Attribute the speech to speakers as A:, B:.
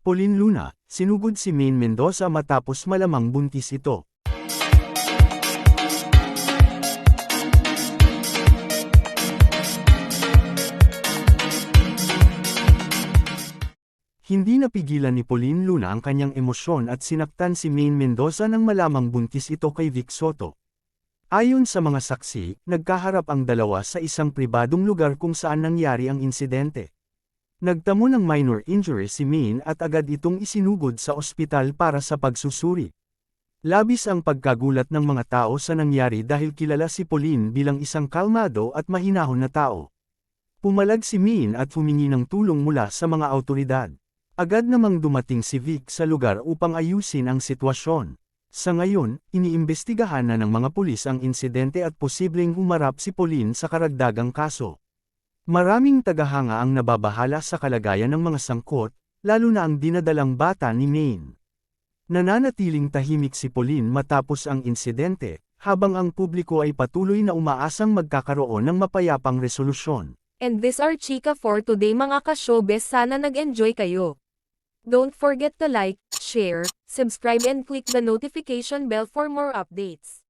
A: Pauline Luna, sinugod si Maine Mendoza matapos malamang buntis ito. Hindi napigilan ni Pauline Luna ang kanyang emosyon at sinaktan si Maine Mendoza nang malamang buntis ito kay Vic Soto. Ayon sa mga saksi, nagkaharap ang dalawa sa isang pribadong lugar kung saan nangyari ang insidente. Nagtamo ng minor injury si Maine at agad itong isinugod sa ospital para sa pagsusuri. Labis ang pagkagulat ng mga tao sa nangyari dahil kilala si Pauline bilang isang kalmado at mahinahon na tao. Pumalag si Min at humingi ng tulong mula sa mga autoridad. Agad namang dumating si Vic sa lugar upang ayusin ang sitwasyon. Sa ngayon, iniimbestigahan na ng mga pulis ang insidente at posibleng humarap si Pauline sa karagdagang kaso. Maraming tagahanga ang nababahala sa kalagayan ng mga sangkot, lalo na ang dinadalang bata ni Maine. Nananatiling tahimik si Pauline matapos ang insidente, habang ang publiko ay patuloy na umaasang magkakaroon ng mapayapang resolusyon.
B: And this are Chika for today mga ka-showbiz sana nag-enjoy kayo. Don't forget to like, share, subscribe and click the notification bell for more updates.